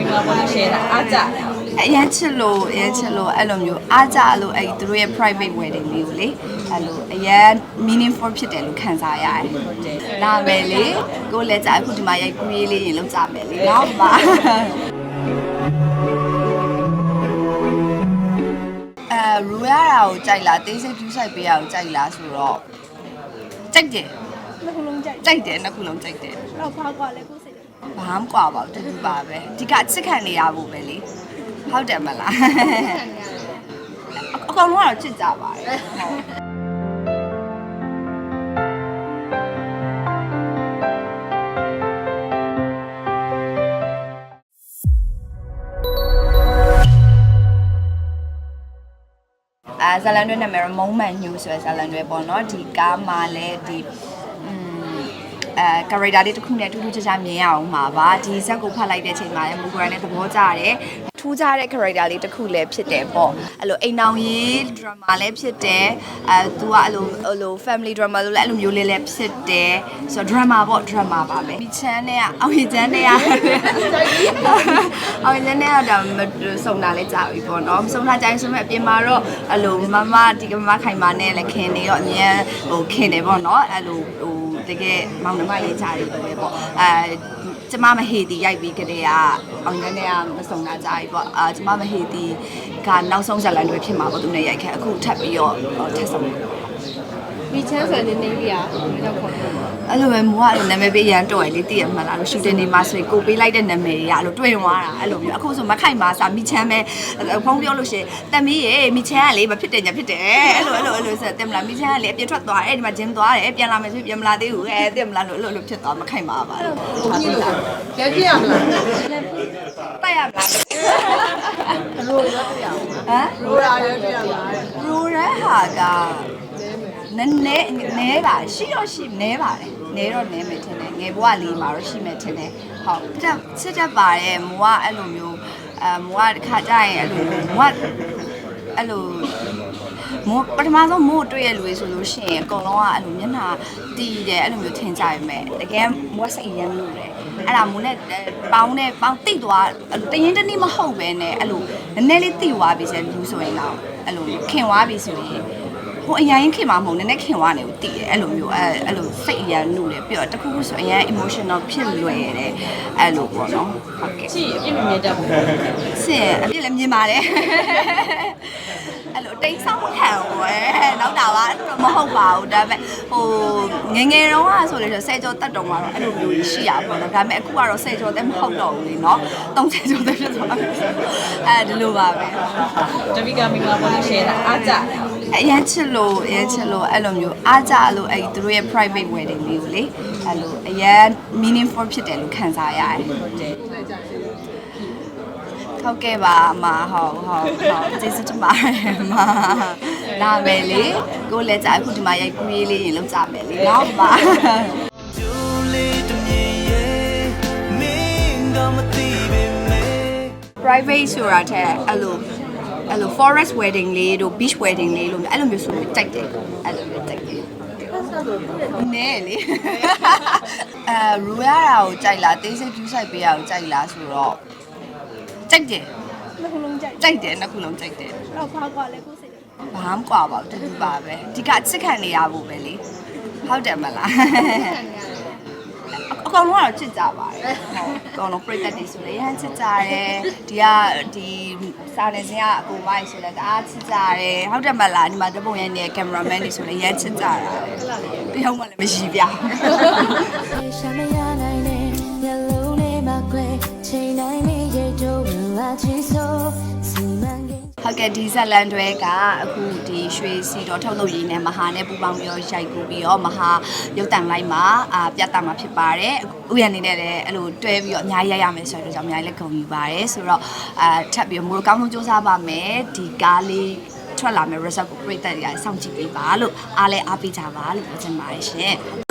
မင်္ဂလာပေါ်လို့ရှယ်တာအားကြတယ်အရန်ချစ်လို့အရန်ချစ်လို့အဲ့လိုမျိုးအားကြလို့အဲ့သူတို့ရဲ့ private wedding လေးကိုလေအဲ့လိုအရန် meaningful ဖြစ်တယ်လို့ခံစားရတယ်။ဒါပဲလေကိုလည်းကြာအခုဒီမှာရိုက်ကူးရေးလေးရင်လောက်ကြမယ်လေနော်ပါ။အဲရူရတာကိုကြိုက်လားတေးစိတ် view site ပေးရကိုကြိုက်လားဆိုတော့ကြိုက်တယ်နှစ်ခုလုံးကြိုက်ကြိုက်တယ်နှစ်ခုလုံးကြိုက်တယ်တော့ဖားကွာလဲကိုယ်စိတ်တယ် ဘာမှမကွာပါဘူးတူတူပါပဲဒီကအချစ်ခံနေရဖို့ပဲလေဟုတ်တယ်မလားအကောင်လုံးကတော့ချစ်ကြပါတယ်ဟုတ်အဲဇာလန်တွေနာမည်တော့မုံမှန်ညူဆိုတဲ့ဇာလန်တွေပေါ့နော်ဒီကားမှာလည်းဒီอืม အဲ character လေးတစ်ခုနဲ့အတူတူချာချာမြင်ရအောင်မှာပါဒီဇက်ကိုဖတ်လိုက်တဲ့ချိန်မှာလည်းမူဂရန်နဲ့သဘောကျတယ်ထူးခြားတဲ့ character လေးတစ်ခုလည်းဖြစ်တယ်ပေါ့အဲ့လိုအိမ်အောင်ရေး drama လည်းဖြစ်တယ်အဲသူကအဲ့လိုအဲ့လို family drama လို့လည်းအဲ့လိုမျိုးလေးလည်းဖြစ်တယ်ဆိုတော့ drama ပေါ့ drama ပါပဲဒီချမ်းနဲ့ကအောင်ရချမ်းနဲ့ကအောင်ရချမ်းနဲ့ကတော့မစုံတာလည်းကြာပြီပေါ့နော်မစုံတာကြာရင်ဆိုမဲ့အပြင်မှာတော့အဲ့လိုမမဒီကမခိုင်မာနဲ့လည်းခင်နေတော့အမြန်ဟိုခင်တယ်ပေါ့နော်အဲ့လိုဟို တကယ်မောင်နှမလေးကြာတယ်ပဲပေါ့အဲကျမမဟေတီရိုက်ပြီးကလေးကအောင်ရနဲ့ကမစုံတာကြာပြီပေါ့အာကျမမဟေတီကနောက်ဆုံးဇာတ်လမ်းတွေဖြစ်မှာပေါ့သူနဲ့ရိုက်ခဲ့အခုထပ်ပြီးတော့ထပ်ဆုံး မိချမ်းဆိုတဲ့နေပြီးอ่ะတော့ခေါ်တယ်အဲ့လိုပဲမိုးကအဲ့လိုနာမည်ပေးရန်တော်ရလေးတည့်ရမှလားလို့ရှူတင်နေမှာဆိုရင်ကိုပေးလိုက်တဲ့နာမည်တွေကအဲ့လိုတွေ့သွားတာအဲ့လိုမျိုးအခုဆိုမခိုင်ပါစာမိချမ်းပဲဖုန်းပြောလို့ရှိရင်တမီးရေမိချမ်းကလေမဖြစ်တယ်ညာဖြစ်တယ်အဲ့လိုအဲ့လိုအဲ့လိုဆိုတင်မလားမိချမ်းကလေအပြစ်ထွက်သွားအဲ့ဒီမှာဂျင်းသွားတယ်ပြန်လာမယ်ဆိုပြန်မလာသေးဘူးအဲတင်မလားလို့အဲ့လိုအဲ့လိုဖြစ်သွားမခိုင်ပါပါလို့ကြည့်လို့လက်ပြရမလားတိုက်ရမလားရိုးရပြရဟမ်ရိုးရာရပြရမလားရူရဲဟာက နည်းနည်းနည်းပါရှိတော့ရှိနည်းပါတယ်နည်းတော့နည်းမယ်ထင်တယ်ငယ်ဘဝလေးမှာတော့ရှိမယ်ထင်တယ်ဟုတ်တက်စစ်တက်ပါတယ်မိုးကအဲ့လိုမျိုးအဲမိုးကတစ်ခါကြာရင်အဲ့လိုမိုးကအဲ့လိုမိုးပထမဆုံးမိုးတွေ့ရလူတွေဆိုလို့ရှိရင်အကုန်လုံးကအဲ့လိုမျက်နှာတီးတယ်အဲ့လိုမျိုးထင်ကြရမယ်တကယ်မိုးစိတ်ရမ်းလို့တယ်အဲ့ဒါမိုးနဲ့ပေါင်းနဲ့ပေါင်းတိတ်သွားအဲ့လိုတရင်တနည်းမဟုတ်ပဲနဲ့အဲ့လိုနည်းနည်းလေးတိသွားပြီဆိုလူဆိုရင်တော့အဲ့လိုခင်သွားပြီဆိုရင် ဟိုအရင်ခင်မှာမဟုတ်နည်းနည်းခင်သွားနေကိုတည်တယ်အဲ့လိုမျိုးအဲ့အဲ့လိုစိတ်အရန်နုတယ်ပြီးတော့တခုခုဆိုအရင် emotional ဖြစ်လွယ်တယ်အဲ့လိုပေါ့နော်ဟုတ်ကဲ့ချစ်အပြစ်မမြင်တတ်ဘူးဆင်အပြစ်လည်းမြင်ပါတယ်အဲ့လိုတိတ်ဆောက်ခံဝဲနောက်တာပါအဲ့လိုမဟုတ်ပါဘူးဒါပေမဲ့ဟိုငယ်ငယ်တုန်းကဆိုလေဆယ်ကျော်တက်တုံးကတော့အဲ့လိုမျိုးကြီးရှိရပါတော့ဒါပေမဲ့အခုကတော့ဆယ်ကျော်တက်မဟုတ်တော့ဘူးလေနော်30ကျော်တက်ဖြစ်သွားတယ်အဲ့ဒီလိုပါပဲတပိကမင်္ဂလာပေါ်လို့ရှယ်တာအားကြတယ် အရန်ချစ်လို့အရန်ချစ်လို့အဲ့လိုမျိုးအားကြလို့အဲ့သူတို့ရဲ့ private wedding လေးကိုလေအဲ့လိုအရန် meaningful ဖြစ်တယ်လို့ခံစားရတယ်ဟုတ်ကဲ့ပါအမဟုတ်ဟုတ်ဟုတ်ကျေးဇူးတင်ပါတယ်အမဒါပဲလေကိုလည်းကြာအခုဒီမှာရိုက်ကူးရေးလေးရင်လောက်ကြမယ်လေနော်ပါကျိုးလေးတမြင်ရဲ့မင်းကမသိပေမဲ့ private ဆိုတာထက်အဲ့လို အဲ့လို forest wedding လေးတို့ beach wedding လေးလို့အဲ့လိုမျိုးဆိုလို့ကြိုက်တယ်အဲ့လိုမျိုးကြိုက်တယ်နဲလေအဲရူရတာကိုကြိုက်လားတေးစိတ် view site ပေးရကိုကြိုက်လားဆိုတော့ကြိုက်တယ်နှစ်ခုလုံးကြိုက်ကြိုက်တယ်နှစ်ခုလုံးကြိုက်တယ်တော့ဖားကွာလဲကိုယ်စိတ်တယ်ဘာမှမကွာပါဘူးတူတူပါပဲဒီကအချစ်ခံနေရဖို့ပဲလေဟုတ်တယ်မလား အကောင်လုံးကတော့ချစ်ကြပါတယ်ဟုတ်အကောင်လုံးပြိတ္တတွေဆိုလည်းရမ်းချစ်ကြတယ်ဒီကဒီစာနယ်ဇင်းကအကိုမိုက်ဆိုလည်းတအားချစ်ကြတယ်ဟုတ်တယ်မလားဒီမှာတပုံရတဲ့ကင်မရာမန်တွေဆိုလည်းရမ်းချစ်ကြတာတယောက်မှလည်းမရှိပြရှာမရနိုင်တဲ့မျက်လုံးလေးမှာခွဲချိန်တိုင်းလေးရေတိုးဝင်လာချီဆိုစီမံ ကိန်းဟုတ်ကဲ့ဒီဇက်လန်တွေကအခုဒီရွှေစီတော်ထုတ်လုပ်ရည်နဲ့မဟာနဲ့ပူပေါင်းပြီးတော့ရိုက်ကူပြီးတော့မဟာရုပ်တံလိုက်မှာအာပြတ်တာမှာဖြစ်ပါတယ်ဥယျာဉ်နေနဲ့လည်းအဲ့လိုတွဲပြီးတော့အများကြီးရိုက်ရမယ်ဆိုတော့ကြောင့်အများကြီးလည်းဂုဏ်ယူပါတယ်ဆိုတော့အာထပ်ပြီးတော့မိုးကောင်းဆုံးစူးစမ်းပါမယ်ဒီကားလေးထွက်လာမယ် result ကိုပြည့်တဲ့တွေကစောင့်ကြည့်ပေးပါလို့အားလည်းအားပေးကြပါလို့ပြောချင်ပါတယ်ရှင်